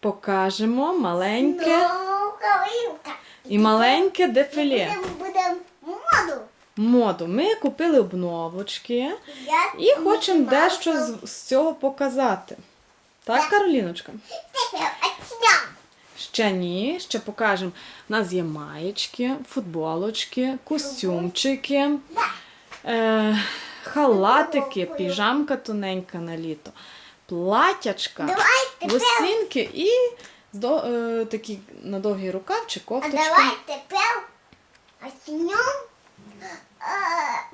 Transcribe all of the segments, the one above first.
покажемо маленьке і маленьке дефіле. Будемо моду. Моду. Ми купили обновочки і хочемо дещо з, з цього показати. Так, Кароліночка? Ще ні, ще покажемо. У нас є маєчки, футболочки, костюмчики, е, халатики, піжамка тоненька на літо, платячка, Давай тепер. лосінки і здо, е, такі на довгий рукавчик, А кофточка. давай тепер оцінюємо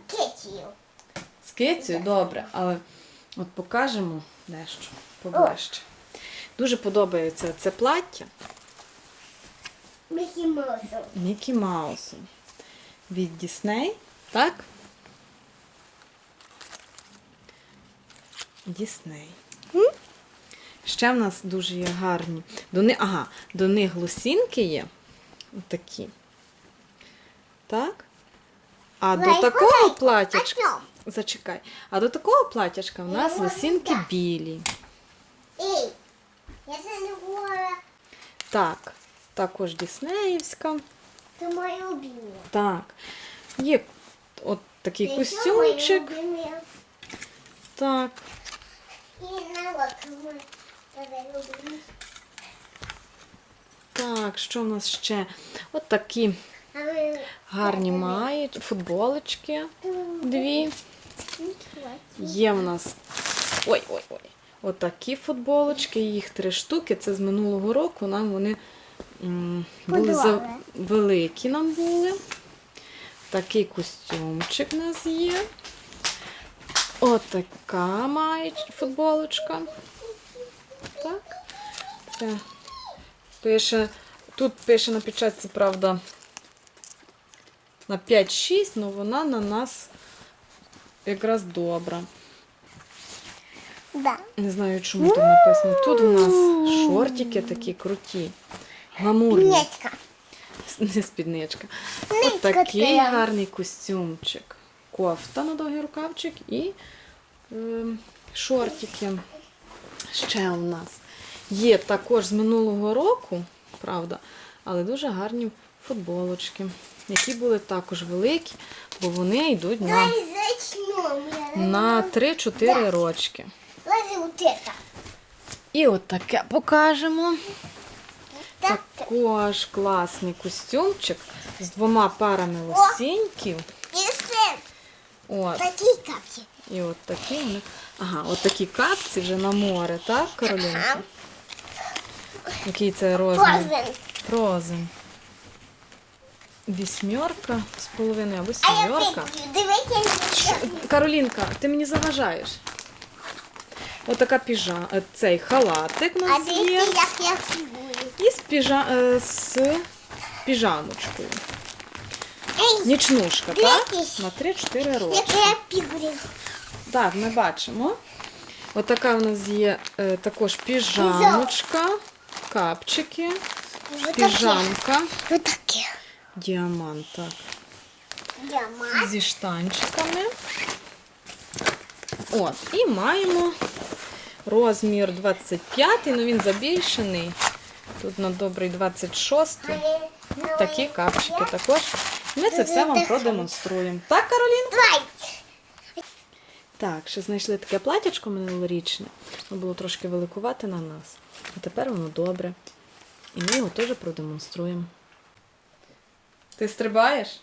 кетію. З кицею, добре, але от покажемо дещо поближче. Дуже подобається це плаття Мікі Маусом. Мікі Маусу від Дісней, так? Дісней. Ще в нас дуже є гарні. До них, ага, до них лосінки є. Отакі. Так? А до такого платячка. Зачекай. А до такого платячка в нас лосінки білі. Ей, я це не говорю. Так, також Діснеївська. Це моє любиме. Так. Є от такий Це костюмчик. Так. І на локому. Так, що в нас ще? От такі гарні мають, футболочки дві. Є в нас. Ой, ой, ой. Отакі футболочки, їх три штуки. Це з минулого року. Нам вони м, були за великі нам були. Такий костюмчик у нас є. Отака має футболочка. Так. Це пише. Тут пише на печатці, правда, на 5-6, але вона на нас якраз добра. Да. Не знаю, чому там написано. Тут у нас шортики такі круті, гламурні, не спідничка. От такий гарний костюмчик. Кофта на довгий рукавчик і ем, шортики. Ще у нас є також з минулого року, правда, але дуже гарні футболочки, які були також великі, бо вони йдуть на, на 3-4 рочки. І от таке покажемо. Так. Також класний костюмчик з двома парами лосіньків. От. Такие капки. І от такі вони. Ага, от такі капці вже на море, так, Каролінка? Який це розмір? Прозен. Вісьмерка з половиною або А петлю. Каролінка, ти мені заважаєш. Отака піжа... е, цей халатик у А нас є. як я фігурю. І з, піжа... е, з піжамочкою. Нічнушка, так? На 3-4 роки. Так, ми бачимо. Отака у нас є е, також піжамочка, капчики, піжамка, Вот таке. діамант, так. Діамант. Зі штанчиками. От, і маємо розмір 25, ну він забільшений. Тут на добрий 26. Ну, такі капчики також. Ми це все вам продемонструємо. Так, Каролін? Давай. Так, ще знайшли таке платячко минулорічне. Воно було трошки великувати на нас. А тепер воно добре. І ми його теж продемонструємо. Ти стрибаєш?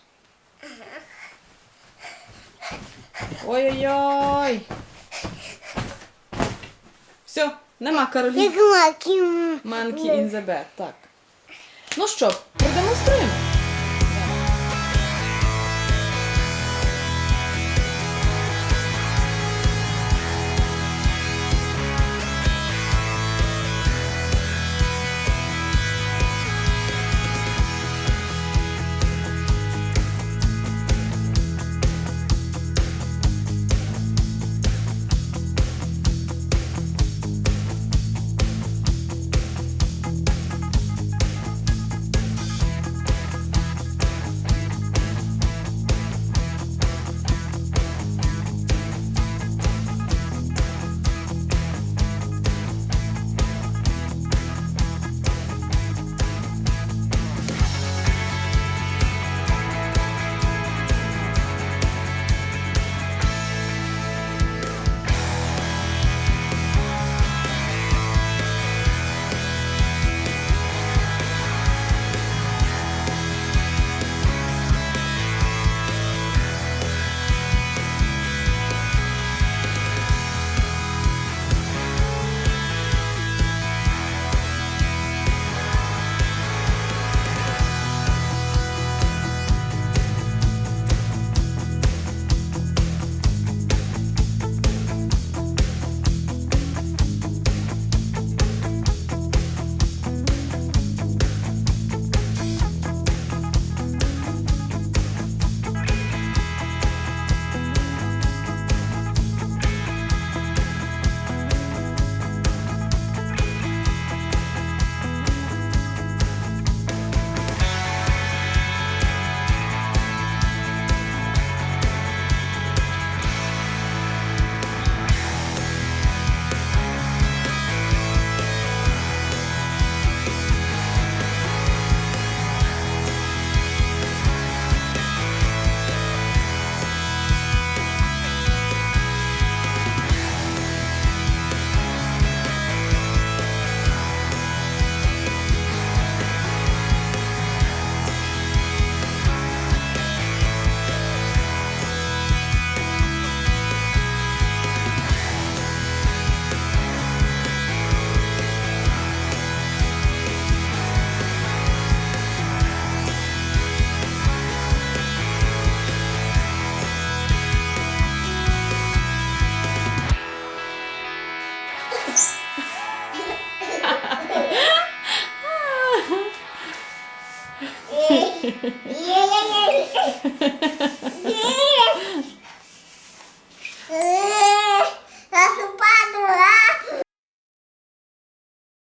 Ой-ой-ой! Все, нема in the bed. Так. Ну що, продемонструємо? Yeah.